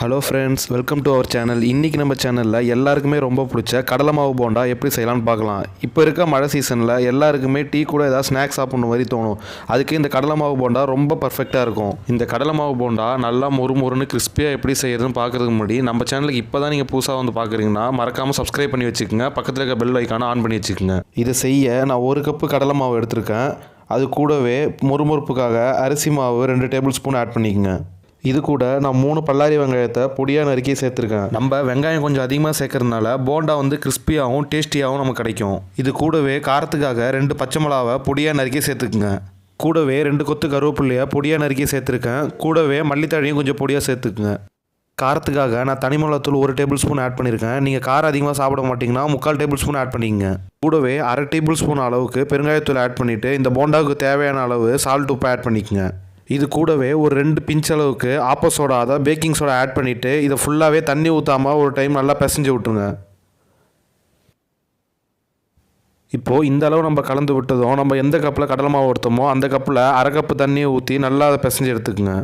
Hello friends welcome to our channel இன்றைக்கி நம்ம சேனலில் எல்லாருக்குமே ரொம்ப பிடிச்ச கடலை மாவு போண்டா எப்படி செய்யலாம்னு பார்க்கலாம். இப்போ இருக்க மழை சீசனில் எல்லாருக்குமே டீ கூட ஏதாவது ஸ்நாக்ஸ் சாப்பிட்ணும் மாதிரி தோணும். அதுக்கு இந்த கடலை மாவு போண்டா ரொம்ப பர்ஃபெக்டாக இருக்கும். இந்த கடலை மாவு போண்டா நல்லா மொறு மொறுன்னு கிறிஸ்பியாக எப்படி செய்யறதுன்னு பார்க்கறதுக்கு முன்னாடி நம்ம சேனலுக்கு இப்போ தான் நீங்கள் புதுசாக வந்து பார்க்குறீங்கன்னா மறக்காமல் சப்ஸ்கிரைப் பண்ணி வச்சுக்கோங்க. பக்கத்தில் இருக்க பெல் ஐக்கானை ஆன் பண்ணி வச்சுக்கோங்க. இதை செய்ய நான் ஒரு கப்பு கடலை மாவு எடுத்திருக்கேன். அது கூடவே மொறுமொறுப்புக்காக அரிசி மாவு ரெண்டு டேபிள் ஸ்பூன் ஆட் பண்ணிக்கோங்க. இது கூட நான் மூணு பல்லாரி வெங்காயத்தை பொடியாக நறுக்கி சேர்த்துருக்கேன். நம்ம வெங்காயம் கொஞ்சம் அதிகமாக சேர்க்கறதுனால போண்டா வந்து கிறிஸ்பியாகவும் டேஸ்டியாகவும் நமக்கு கிடைக்கும். இது கூடவே காரத்துக்காக ரெண்டு பச்சை மிளகாவை பொடியாக நறுக்கி சேர்த்துக்குங்க. கூடவே ரெண்டு கொத்து கருவேப்பிள்ளையை பொடியாக நறுக்கி சேர்த்துருக்கேன். கூடவே மல்லித்தழையும் கொஞ்சம் பொடியாக சேர்த்துக்குங்க. காரத்துக்காக நான் தனி மிளகாத்தூள் ஒரு டேபிள் ஸ்பூன் ஆட் பண்ணியிருக்கேன் நீங்கள் காரம் அதிகமாக சாப்பிட மாட்டிங்கன்னா முக்கால் டேபிள் ஸ்பூன் ஆட் பண்ணிக்கங்க. கூடவே அரை டேபிள் ஸ்பூன் அளவுக்கு பெருங்காயத்தூள் ஆட் பண்ணிவிட்டு இந்த போண்டாவுக்கு தேவையான அளவு சால்ட் உப்பு ஆட் பண்ணிக்கங்க. இது கூடவே ஒரு ரெண்டு பிஞ்ச் அளவுக்கு ஆப்போ சோடா அதாவது பேக்கிங் சோடா ஆட் பண்ணிவிட்டு இதை ஃபுல்லாகவே தண்ணி ஊற்றாமல் ஒரு டைம் நல்லா பிசைஞ்சு விட்ருங்க இப்போது இந்த அளவு நம்ம கலந்து விட்டதும் நம்ம எந்த கப்பில் கடலை மாவு எடுத்தோமோ அந்த கப்பில் அரை கப்பு தண்ணியை ஊற்றி நல்லா அதை பிசைஞ்சு எடுத்துக்கோங்க.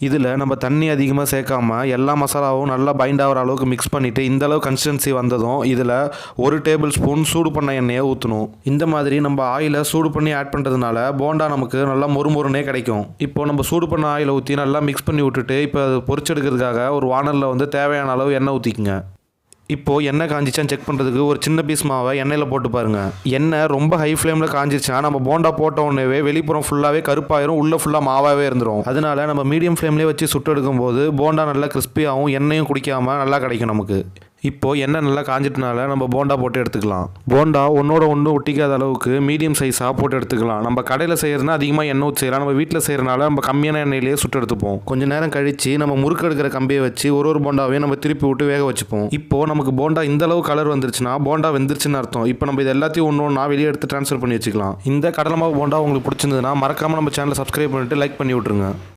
இதில் நம்ம தண்ணி அதிகமாக சேர்க்காம எல்லா மசாலாவும் நல்லா பைண்ட் ஆகிற அளவுக்கு மிக்ஸ் பண்ணிவிட்டு இந்த அளவு கன்சிஸ்டன்சி வந்ததும் இதில் ஒரு டேபிள் ஸ்பூன் சூடு பண்ண எண்ணெயை ஊற்றணும் இந்த மாதிரி நம்ம ஆயிலை சூடு பண்ணி ஆட் பண்ணுறதுனால போண்டா நமக்கு நல்லா மொறுமொறுனே கிடைக்கும். இப்போ நம்ம சூடு பண்ண ஆயிலை ஊற்றி நல்லா மிக்ஸ் பண்ணி விட்டுட்டு இப்போ அது பொறிச்செடுக்கிறதுக்காக ஒரு வானலில் வந்து தேவையான அளவு எண்ணெய் ஊற்றிக்குங்க இப்போது எண்ணெய் காஞ்சிச்சான்னு செக் பண்ணுறதுக்கு ஒரு சின்ன பீஸ் மாவை எண்ணெயில் போட்டு பாருங்கள் எண்ணெய் ரொம்ப ஹை ஃப்ளேமில் காஞ்சிருச்சுன்னா நம்ம போண்டா போட்ட உடனே வெளிப்புறம் ஃபுல்லாகவே கருப்பாயிரும் உள்ளே ஃபுல்லாக மாவாகவே இருந்துரும். அதனால நம்ம மீடியம் ஃப்ளேம்லேயே வச்சு சுட்டு எடுக்கும்போது போண்டா நல்லா கிறிஸ்பியாகவும் எண்ணெயும் குடிக்காமல் நல்லா கிடைக்கும் நமக்கு. இப்போது எண்ணெய் நல்லா காஞ்சிட்டனால நம்ம போண்டா போட்டு எடுத்துக்கலாம். போண்டா ஒன்றோட ஒன்று ஒட்டிக்காத அளவுக்கு மீடியம் சைஸாக போட்டு எடுத்துக்கலாம். நம்ம கடையில் செய்கிறதுனா அதிகமாக எண்ணெய் ஊற்றி செய்யலாம். நம்ம வீட்டில் செய்கிறனால நம்ம கம்மியான எண்ணெயிலேயே சுட்டு எடுத்துப்போம். கொஞ்ச நேரம் கழித்து நம்ம முறுக்கு எடுக்கிற கம்பியை வச்சு ஒரு ஒரு போண்டாவையும் நம்ம திருப்பி விட்டு வேக வச்சுப்போம். இப்போது நமக்கு போண்டா இந்த அளவு கலர் வந்துருச்சுன்னா போண்டா வெந்துருச்சுன்னு அர்த்தம். இப்போ நம்ம இது எல்லாத்தையும் ஒன்று ஒன்றா வெளியே எடுத்து ட்ரான்ஸ்ஃபர் பண்ணி வச்சுக்கலாம். இந்த கடலமாக போண்டா உங்களுக்கு பிடிச்சிருந்ததுன்னா மறக்காமல் நம்ம சேனலை சப்ஸ்கிரைப் பண்ணிட்டு லைக் பண்ணி விட்ருங்க